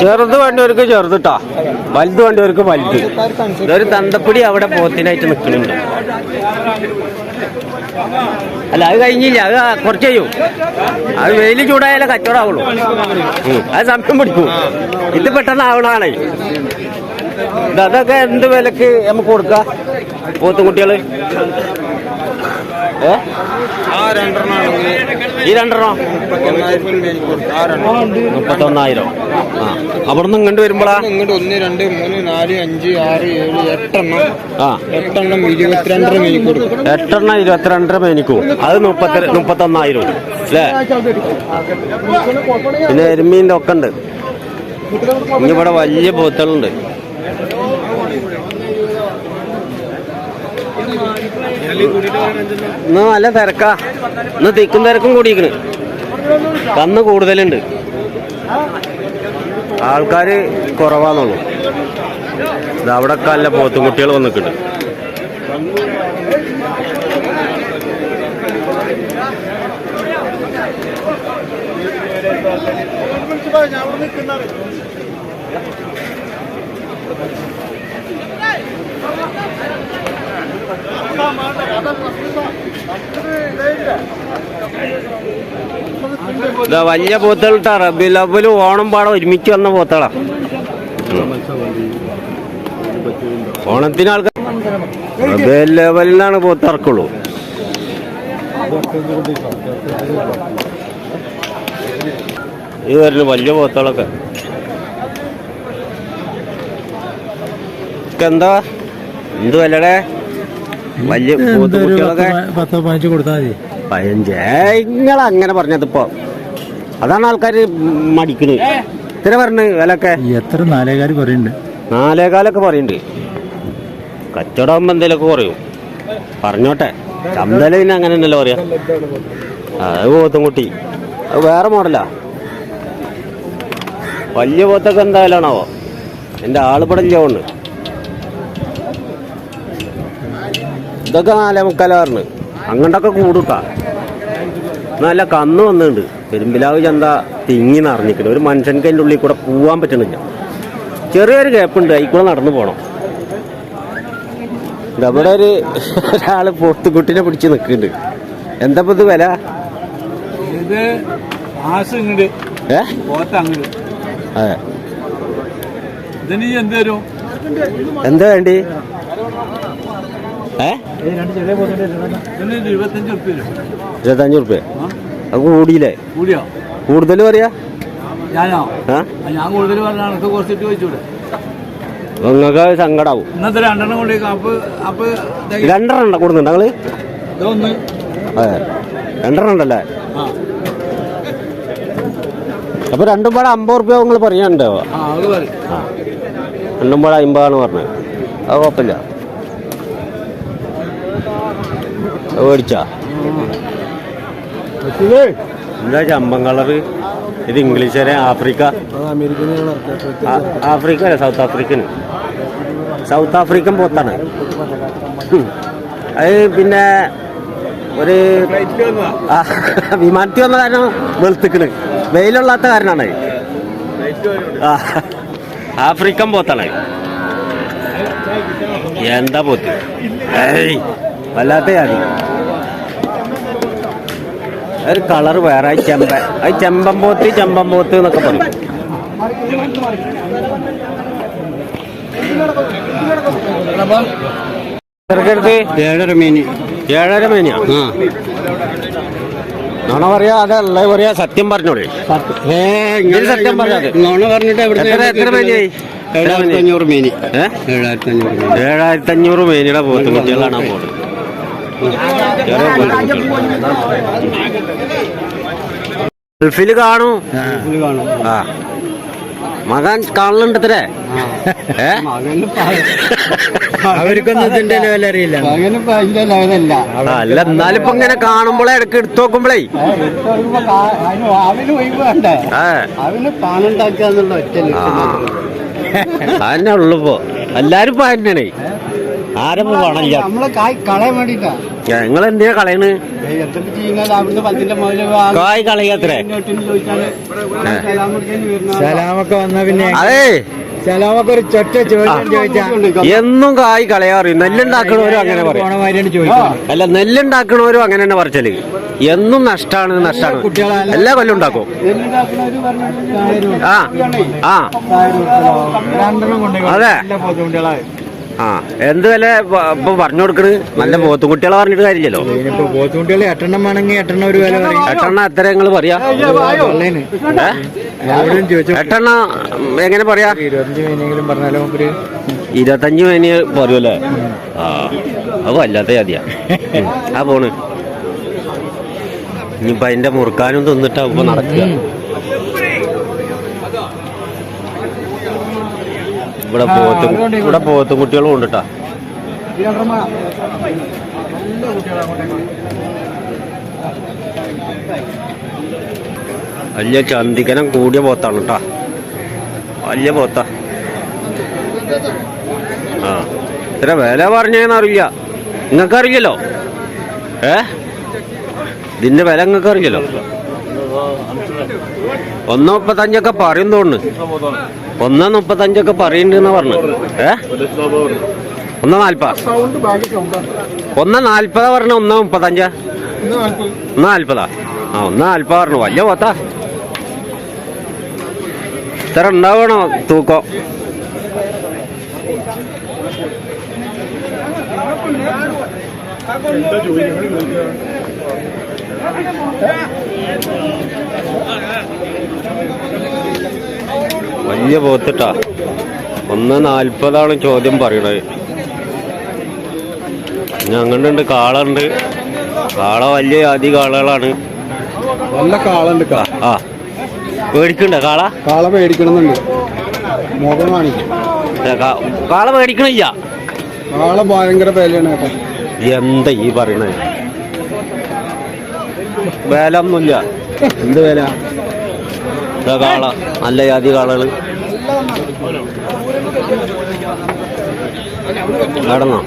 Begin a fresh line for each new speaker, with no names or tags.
ചെറുത് വേണ്ടവർക്ക് ചെറുതിട്ടാ വലുത് വേണ്ടവർക്ക് വലുത്. ഇതൊരു തന്തപ്പിടി അവിടെ പോത്തിനായിട്ട് നിൽക്കുന്നുണ്ട് അല്ല അത് കഴിഞ്ഞില്ല. അത് കുറച്ച് ചെയ്യും അത് വെയിൽ ചൂടായാലേ കച്ചവടമാവുള്ളൂ അത് സമയം പിടിക്കും. ഇത് പെട്ടെന്ന് ആവണാണേ അതൊക്കെ എന്ത് വിലക്ക് നമുക്ക് കൊടുക്കാം? പോത്തും കുട്ടികൾ? ഏ?
ആ
ഈ രണ്ടെണ്ണം?
ആ രണ്ടെണ്ണം
മുപ്പത്തൊന്നായിരം. ആ. അവിടുന്ന് ഇങ്ങോട്ട് വരുമ്പോഴാ
ഇങ്ങോട്ട് ഒന്ന് രണ്ട് മൂന്ന് നാല് അഞ്ച് ആറ് ഏഴ് എട്ടെണ്ണം.
ആ.
എട്ടെണ്ണം ഇരുപത്തിരണ്ടര മേനിക്കൂർ
എട്ടെണ്ണം ഇരുപത്തിരണ്ടര മേനിക്കൂർ അത് മുപ്പത്തി മുപ്പത്തൊന്നായിരം. അല്ലേ? പിന്നെ എരുമീന്റെ ഒക്കെ ഉണ്ട്. ഇനി ഇവിടെ വലിയ പോത്തുകളുണ്ട്. ഇന്ന് നല്ല തിരക്കാ. ഇന്ന് തിക്കും തിരക്കും കൂടിയിരിക്കണ്. കന്ന് കൂടുതലുണ്ട്. ആൾക്കാര് കുറവാന്നുള്ളൂ. ഇത് അവിടെ കല്ല പോത്തും കുട്ടികൾ വന്നിട്ടുണ്ട്. ഇതാ വലിയ പോത്തുകളിട്ടാ. ലവൽ ഓണം പാടം ഒരുമിച്ച് വന്ന പോത്തളാ ഓണത്തിന് ആൾക്കാർ റബ്ബി ലെവലിനാണ് പോത്ത് ഇറക്കുള്ളൂ. ഇത് വരുന്നു വലിയ പോത്തുകളൊക്കെ. എന്താ എന്ത് വിലടെ വലിയ പോത്ത്
പതിനഞ്ച് കൊടുത്താൽ മതി.
പതിനഞ്ച്. നിങ്ങൾ അങ്ങനെ പറഞ്ഞതിപ്പോ. അതാണ് ആൾക്കാർ മടിക്കുന്നത് ഇത്ര പറഞ്ഞു വിലക്കെ
എത്ര നാലേകാൽ പറയുന്നുണ്ട്
നാലേകാലൊക്കെ പറയുന്നുണ്ട് കച്ചവടമാകുമ്പോ എന്തേലൊക്കെ കുറയും പറഞ്ഞോട്ടെ. ചന്തല പിന്നെ അങ്ങനെ തന്നെയല്ലോ പറയാ. അത് പോത്തും കുട്ടി. അത് വേറെ മോഡലാ. വലിയ പോത്തൊക്കെ എന്തായാലാണാവോ എന്റെ ആൾ ഇവിടെ ഇതൊക്കെ നാലേ മുക്കാലാറിന് അങ്ങോട്ടൊക്കെ കൂടുട്ടാ. നല്ല കന്ന് വന്നിട്ടുണ്ട്. പെരുമ്പിലാവ് ചന്ത തിങ്ങി നിറഞ്ഞിട്ടുണ്ട് ഒരു മനുഷ്യൻക്ക് അതിന്റെ ഉള്ളിൽ കൂടെ പോവാൻ പറ്റണില്ല. ചെറിയൊരു ഗ്യാപ്പുണ്ട് അതിൽ കൂടെ നടന്നു പോകണം ഇവിടെ ഒരു ഒരാൾ പോത്തുകുട്ടിനെ പിടിച്ച് നിൽക്കുന്നുണ്ട്. എന്താ ഇത് വില?
എന്താ
വേണ്ടി? ഏ?
ഇരുപത്തഞ്ച്
റുപ്യ? അത് കൂടിയില്ലേ?
കൂടിയോ?
കൂടുതൽ പറയാ?
ഞാനോ? ഞാൻ കൂടുതൽ പറഞ്ഞ കണക്ക് കുറച്ചിട്ട് ചോദിച്ചൂടെ?
നിങ്ങൾക്ക് സങ്കടാവും.
ഇന്നത്തെ രണ്ടെണ്ണം കൊണ്ട് അപ്പൊ
രണ്ടെണ്ണം കൊടുക്കുന്നുണ്ട്
ഞങ്ങൾ
അതെ രണ്ടെണ്ണം ഉണ്ടല്ലേ? അപ്പൊ രണ്ടും പാടെ അമ്പത് റുപ്യ നിങ്ങൾ പറയാനുണ്ടോ? രണ്ടും പാടെ അമ്പതാണ് പറഞ്ഞത് അത് കുഴപ്പമില്ല അത് മേടിച്ചാ എന്താ ചമ്പൻ കളറ്? ഇത് ഇംഗ്ലീഷ് ആഫ്രിക്ക? ആഫ്രിക്ക അല്ല? South African. സൗത്ത് ആഫ്രിക്കൻ പോത്താണ്. അത് പിന്നെ ഒരു വിമാനത്തിൽ വന്ന കാരണം വെളുത്തിക്കണ്. വെയിലുള്ളാത്ത കാരണമാണ് ആഫ്രിക്കൻ പോത്താണ്. എന്താ പോത്ത്? ഏയ്. വല്ലാത്ത ജാതി. ഒരു കളർ വേറെ. ചെമ്പ. അത് ചെമ്പൻ പോത്ത് ചെമ്പൻ പോത്ത് എന്നൊക്കെ പറയും.
ഏഴര മീന്.
ഏഴര മേനിയാ? നോണ പറയാ അതല്ല പറയാ സത്യം പറഞ്ഞോളെ. സത്യം പറഞ്ഞത്
നോണ പറഞ്ഞിട്ട്
എത്ര
ഏഴായിരത്തി അഞ്ഞൂറ് മീന്. ഏഴായിരത്തി അഞ്ഞൂറ്
മേനിയുടെ പോത്ത് കുട്ടികളാണ് പോത്ത്. ഗൾഫിൽ കാണൂ. ആ. മകൻ കാണലുണ്ടത്രേ
അവർക്കൊന്നും ഇതിന്റെ ലെവൽ അറിയില്ല.
അല്ല എന്നാലും ഇപ്പൊ ഇങ്ങനെ കാണുമ്പോളെ ഇടയ്ക്ക് എടുത്തു നോക്കുമ്പോഴേ അതന്നെ ഉള്ളു ഇപ്പോ. എല്ലാരും ഇപ്പൊ തന്നെയാണേ ആരും പണമില്ല
നമ്മളെ കായ് കളയാൻ വേണ്ടിട്ടാ.
നിങ്ങൾ എന്തിനാ കളയണ്? കായ് കളയത്രേ
സലാമൊക്കെ വന്ന പിന്നെ
അതേ.
സലാമൊക്കെ ഒരു ചൊറ്റ ചോദ്യം ചോദിച്ചാ
എന്നും കായ് കളയാറി നെല്ലുണ്ടാക്കണവരും അങ്ങനെ പറയും. അല്ല നെല്ലുണ്ടാക്കണവരും അങ്ങനെ തന്നെ പറച്ചൽ. എന്നും നഷ്ടാണ് നഷ്ടാണ്. എല്ലാ കൊല്ലം ഉണ്ടാക്കും. ആ. ആ. അതെ. ആ എന്ത് വില ഇപ്പൊ പറഞ്ഞു കൊടുക്കണ്? നല്ല പോത്തുകുട്ടികളെ പറഞ്ഞിട്ട് കാര്യമില്ലല്ലോ.
ഇതിനിപ്പോ ബോത്തുകുട്ടികൾ എട്ടെണ്ണം വേണമെങ്കിൽ എട്ടെണ്ണം ഒരു വില പറയും.
എട്ടെണ്ണ എത്ര നിങ്ങൾ പറയാ. ഏ?
എവിടെയും ചോദിച്ചു.
എട്ടെണ്ണ എങ്ങനെ പറയാ?
ഇരുപത്തഞ്ച് മീനെങ്കിലും പറഞ്ഞാലോ മൂപ്പര്?
ഇരുപത്തഞ്ച് മേനി പറയുമല്ലേ ആ അത് വല്ലാത്ത ജാതിയാ. ആ പോണ്. ഇനിയിപ്പൊ അതിന്റെ മുറുക്കാനും തിന്നിട്ടാ ഇപ്പൊ നടക്കുക. ഇവിടെ പോകത്ത് ഇവിടെ പോത്തും കുട്ടികളും ഉണ്ട് വലിയ ചന്തിക്കനം കൂടിയ പോത്താണ് കേട്ടാ വലിയ പോത്ത. ആ. ഇത്ര വില പറഞ്ഞേന്നറിയില്ല. നിങ്ങൾക്ക് അറിയില്ലല്ലോ ഏ? ഇതിന്റെ വില നിങ്ങൾക്ക് അറിയില്ലല്ലോ ഒന്ന് മുപ്പത്തഞ്ചൊക്കെ പറയും തോന്നുന്നു. ഒന്ന് മുപ്പത്തഞ്ചൊക്കെ പറയുന്നുണ്ടെന്ന് പറഞ്ഞു. ഏ? ഒന്ന് നാൽപ്പത് ഒന്ന് നാൽപ്പതാ പറഞ്ഞു ഒന്ന് മുപ്പത്തഞ്ച? ഒന്ന് നാൽപ്പതാ ആ ഒന്ന് നാൽപ്പത് പറഞ്ഞു. വലിയ പോത്താ. ഇത്ര ഉണ്ടാവണോ തൂക്കം? വലിയ പോത്തിട്ടാ. ഒന്ന് നാൽപ്പതാണ് ചോദ്യം പറയണത്. അങ്ങനെയുണ്ട് കാളുണ്ട്. കാള വലിയ ആദ്യ കാളകളാണ്.
നല്ല കാളുണ്ട്
ആ പേടിക്കണ്ട കാള?
കാള പേടിക്കണമെന്നുണ്ട്. മുഖം കാണിക്കും
കാള പേടിക്കണില്ല.
കാള ഭയങ്കര വിലയാണ്
എന്താ ഈ പറയണത് വില ഒന്നുമില്ല എന്ത് വേല? കാള. നല്ല ജാതി കാളകൾ. നടന്നോ?